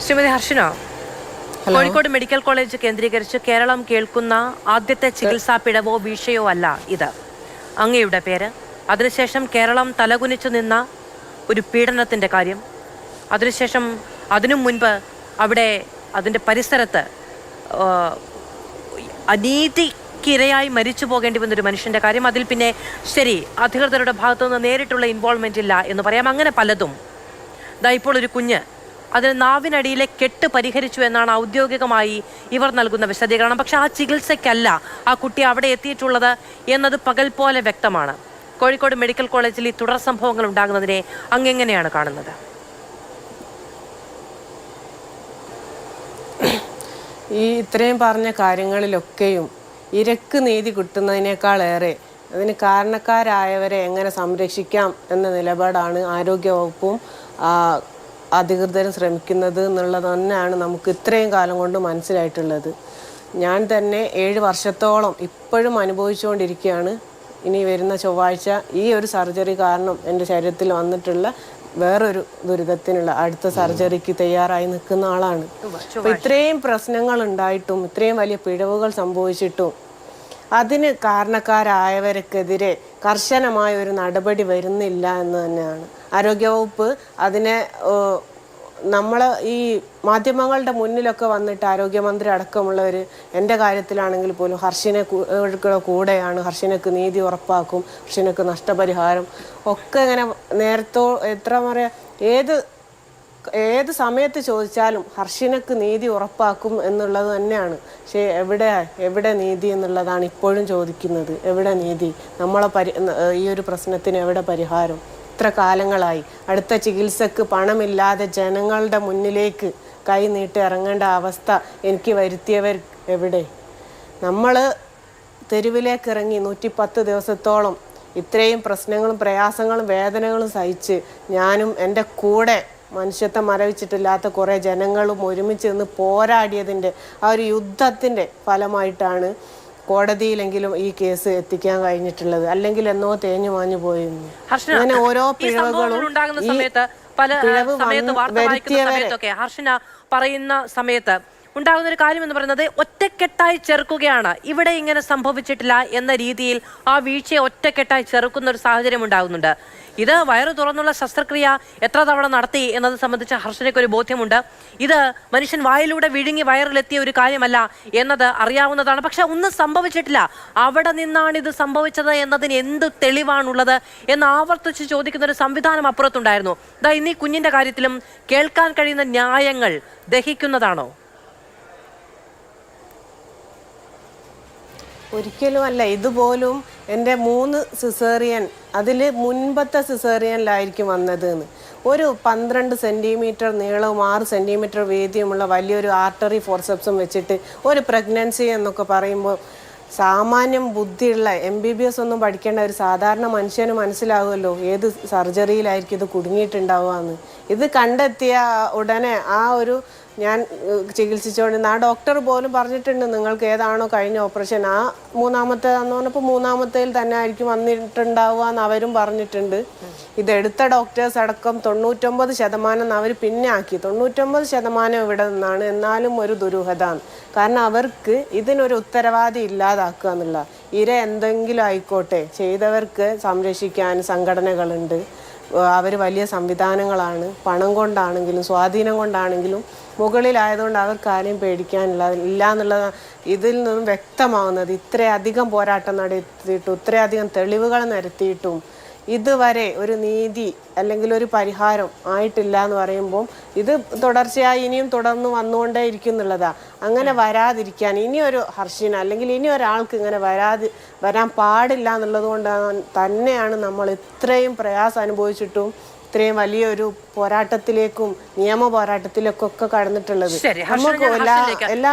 Shrimati Harshana Kozhikode medical college കേന്ദ്രീകരിച്ച് കേരളം കേൾക്കുന്ന ആദ്യത്തെ ചികിത്സാ പിഴവോ വീഴ്ചയോ അല്ല ഇത്. അങ്ങയുടെ പേര് അതിനുശേഷം കേരളം തലകുനിച്ചു നിന്ന ഒരു പീഡനത്തിന്റെ കാര്യം അതിനുശേഷം അതിനു മുൻപ് അവിടെ അതിന്റെ പരിസരത്ത് അനീതി അനീതിക്കിരയായി മരിച്ചു പോകേണ്ടി വന്നൊരു മനുഷ്യന്റെ കാര്യം അതിൽ പിന്നെ ശരി അധികൃതരുടെ ഭാഗത്തുനിന്ന് നേരിട്ടുള്ള ഇൻവോൾവ്മെന്റ് ഇല്ല എന്ന് പറയാം. അങ്ങനെ പലതും. ദാ ഇപ്പോൾ ഒരു കുഞ്ഞ് അതിന് നാവിനടിയിലെ കെട്ട് പരിഹരിച്ചു എന്നാണ് ഔദ്യോഗികമായി ഇവർ നൽകുന്ന വിശദീകരണം. പക്ഷെ ആ ചികിത്സയ്ക്കല്ല ആ കുട്ടി അവിടെ എത്തിയിട്ടുള്ളത് എന്നത് പകൽ പോലെ വ്യക്തമാണ്. കോഴിക്കോട് മെഡിക്കൽ കോളേജിൽ ഈ തുടർ സംഭവങ്ങൾ ഉണ്ടാകുന്നതിനെ അങ്ങെങ്ങനെയാണ് കാണുന്നത്? ഈ ഇത്രയും പറഞ്ഞ കാര്യങ്ങളിലൊക്കെയും ഇരക്ക് നീതി കിട്ടുന്നതിനേക്കാളേറെ അതിന് കാരണക്കാരായവരെ എങ്ങനെ സംരക്ഷിക്കാം എന്ന നിലപാടാണ് ആരോഗ്യവകുപ്പും ആ, അധികൃതരും ശ്രമിക്കുന്നത് എന്നുള്ളത് തന്നെയാണ് നമുക്ക് ഇത്രയും കാലം കൊണ്ട് മനസ്സിലായിട്ടുള്ളത്. ഞാൻ തന്നെ ഏഴ് വർഷത്തോളം ഇപ്പോഴും അനുഭവിച്ചുകൊണ്ടിരിക്കുകയാണ്. ഇനി വരുന്ന ചൊവ്വാഴ്ച ഈ ഒരു സർജറി കാരണം എന്റെ ശരീരത്തിൽ വന്നിട്ടുള്ള വേറൊരു ദുരിതത്തിനുള്ള അടുത്ത സർജറിക്ക് തയ്യാറായി നിൽക്കുന്ന ആളാണ്. അപ്പോൾ ഇത്രയും പ്രശ്നങ്ങൾ ഉണ്ടായിട്ടും ഇത്രയും വലിയ പിഴവുകൾ സംഭവിച്ചിട്ടും അതിന് കാരണക്കാരായവർക്കെതിരെ കർശനമായ ഒരു നടപടി വരുന്നില്ല എന്ന് തന്നെയാണ്. ആരോഗ്യവകുപ്പ് അതിനെ നമ്മൾ ഈ മാധ്യമങ്ങളുടെ മുന്നിലൊക്കെ വന്നിട്ട് ആരോഗ്യമന്ത്രി അടക്കമുള്ളവർ എന്റെ കാര്യത്തിലാണെങ്കിൽ പോലും ഹർഷിനെ കൂടെയാണ്. ഹർഷിനക്ക് നീതി ഉറപ്പാക്കും. ഹർഷിനക്ക് നഷ്ടപരിഹാരം ഒക്കെ ഇങ്ങനെ നേരത്തോ എത്ര പറയുക ഏത് ഏത് സമയത്ത് ചോദിച്ചാലും ഹർഷിനക്ക് നീതി ഉറപ്പാക്കും എന്നുള്ളത് തന്നെയാണ്. പക്ഷേ എവിടെ എവിടെ നീതി എന്നുള്ളതാണ് ഇപ്പോഴും ചോദിക്കുന്നത്. എവിടെ നീതി? നമ്മളെ പരി ഈ ഒരു പ്രശ്നത്തിന് എവിടെ പരിഹാരം? ഇത്ര കാലങ്ങളായി. അടുത്ത ചികിത്സക്ക് പണമില്ലാതെ ജനങ്ങളുടെ മുന്നിലേക്ക് കൈ നീട്ടി ഇറങ്ങേണ്ട അവസ്ഥ എനിക്ക് വരുത്തിയവർ എവിടെ? നമ്മൾ തെരുവിലേക്ക് ഇറങ്ങി നൂറ്റിപ്പത്ത് ദിവസത്തോളം ഇത്രയും പ്രശ്നങ്ങളും പ്രയാസങ്ങളും വേദനകളും സഹിച്ച് ഞാനും എന്റെ കൂടെ മനുഷ്യത്വം മരവിച്ചിട്ടില്ലാത്ത കുറേ ജനങ്ങളും ഒരുമിച്ച് നിന്ന് പോരാടിയതിന്റെ ആ ഒരു യുദ്ധത്തിന്റെ ഫലമായിട്ടാണ് കോടതിയിലെങ്കിലും ഈ കേസ് എത്തിക്കാൻ കഴിഞ്ഞിട്ടുള്ളത്. അല്ലെങ്കിൽ എന്നോ തേഞ്ഞു മാഞ്ഞു പോയിരുന്നു അങ്ങനെ ഓരോ പിഴവുകളും പല സമയത്ത് വാർത്ത വായിക്കുന്ന സമയത്തൊക്കെ ഹർഷന പറയുന്ന സമയത്ത് ഉണ്ടാകുന്ന ഒരു കാര്യം എന്ന് പറയുന്നത് ഒറ്റക്കെട്ടായി ചെറുക്കുകയാണ്. ഇവിടെ ഇങ്ങനെ സംഭവിച്ചിട്ടില്ല എന്ന രീതിയിൽ ആ വീഴ്ചയെ ഒറ്റക്കെട്ടായി ചെറുക്കുന്ന ഒരു സാഹചര്യം ഉണ്ടാകുന്നുണ്ട്. ഇത് വയറു തുറന്നുള്ള ശസ്ത്രക്രിയ എത്ര തവണ നടത്തി എന്നത് സംബന്ധിച്ച് ഹർഷനയ്ക്ക് ഒരു ബോധ്യമുണ്ട്. ഇത് മനുഷ്യൻ വായിലൂടെ വിഴുങ്ങി വയറിലെത്തിയ ഒരു കാര്യമല്ല എന്നത് അറിയാവുന്നതാണ്. പക്ഷെ ഒന്നും സംഭവിച്ചിട്ടില്ല. അവിടെ നിന്നാണ് ഇത് സംഭവിച്ചത് എന്നതിന് എന്ത് തെളിവാണുള്ളത് എന്ന് ആവർത്തിച്ച് ചോദിക്കുന്ന ഒരു സംവിധാനം അപ്പുറത്തുണ്ടായിരുന്നു. ഇതാ ഇനി കുഞ്ഞിന്റെ കാര്യത്തിലും കേൾക്കാൻ കഴിയുന്ന ന്യായങ്ങൾ ദഹിക്കുന്നതാണോ? ഒരിക്കലും അല്ല ഇതുപോലും എന്റെ മൂന്ന് സിസേറിയൻ അതിൽ മുൻപത്തെ സിസേറിയനിലായിരിക്കും വന്നത് എന്ന് ഒരു പന്ത്രണ്ട് സെന്റിമീറ്റർ നീളവും ആറ് സെന്റിമീറ്റർ വീതിയുമുള്ള വലിയൊരു ആർട്ടറി ഫോർസെപ്സും വെച്ചിട്ട് ഒരു പ്രഗ്നൻസി എന്നൊക്കെ പറയുമ്പോൾ സാമാന്യം ബുദ്ധിയുള്ള എം ബി ബി എസ് ഒന്നും പഠിക്കേണ്ട ഒരു സാധാരണ മനുഷ്യന് മനസ്സിലാവുമല്ലോ ഏത് സർജറിയിലായിരിക്കും ഇത് കുടുങ്ങിയിട്ടുണ്ടാവുക എന്ന് ഇത് കണ്ടെത്തിയ ഉടനെ ആ ഒരു ഞാൻ ചികിത്സിച്ചുകൊണ്ടിരുന്ന ആ ഡോക്ടർ പോലും പറഞ്ഞിട്ടുണ്ട് നിങ്ങൾക്ക് ഏതാണോ കഴിഞ്ഞ ഓപ്പറേഷൻ ആ മൂന്നാമത്തെ എന്ന് പറഞ്ഞപ്പോൾ മൂന്നാമത്തേൽ തന്നെ ആയിരിക്കും വന്നിട്ടുണ്ടാവുക എന്ന് അവരും പറഞ്ഞിട്ടുണ്ട്. ഇതെടുത്ത ഡോക്ടേഴ്സ് അടക്കം തൊണ്ണൂറ്റൊമ്പത് ശതമാനം അവർ പിന്നെ ആക്കി. തൊണ്ണൂറ്റൊമ്പത് ശതമാനം ഇവിടെ നിന്നാണ്. എന്നാലും ഒരു ദുരൂഹതാണ്. കാരണം അവർക്ക് ഇതിനൊരു ഉത്തരവാദി ഇല്ലാതാക്കുക എന്നുള്ള ഇര എന്തെങ്കിലും ആയിക്കോട്ടെ ചെയ്തവർക്ക് സംരക്ഷിക്കാൻ സംഘടനകളുണ്ട്. അവർ വലിയ സംവിധാനങ്ങളാണ്. പണം കൊണ്ടാണെങ്കിലും സ്വാധീനം കൊണ്ടാണെങ്കിലും മുകളിലായതുകൊണ്ട് അവർക്ക് ആരെയും പേടിക്കാനില്ല. ഇല്ല എന്നുള്ളത് ഇതിൽ നിന്നും വ്യക്തമാവുന്നത് ഇത്രയധികം പോരാട്ടം നടത്തിയിട്ടും ഇത്രയധികം തെളിവുകൾ നിരത്തിയിട്ടും ഇതുവരെ ഒരു നീതി അല്ലെങ്കിൽ ഒരു പരിഹാരം ആയിട്ടില്ല എന്ന് പറയുമ്പോൾ ഇത് തുടർച്ചയായി ഇനിയും തുടർന്ന് വന്നുകൊണ്ടേ ഇരിക്കും എന്നുള്ളതാ അങ്ങനെ വരാതിരിക്കാൻ ഇനിയൊരു ഹർഷിന് അല്ലെങ്കിൽ ഇനി ഒരാൾക്ക് ഇങ്ങനെ വരാതി വരാൻ പാടില്ല എന്നുള്ളത് കൊണ്ട് തന്നെയാണ് നമ്മൾ ഇത്രയും പ്രയാസം അനുഭവിച്ചിട്ടും ഇത്രയും വലിയൊരു പോരാട്ടത്തിലേക്കും നിയമ പോരാട്ടത്തിലേക്കും ഒക്കെ കടന്നിട്ടുള്ളത് നമുക്ക് എല്ലാ എല്ലാ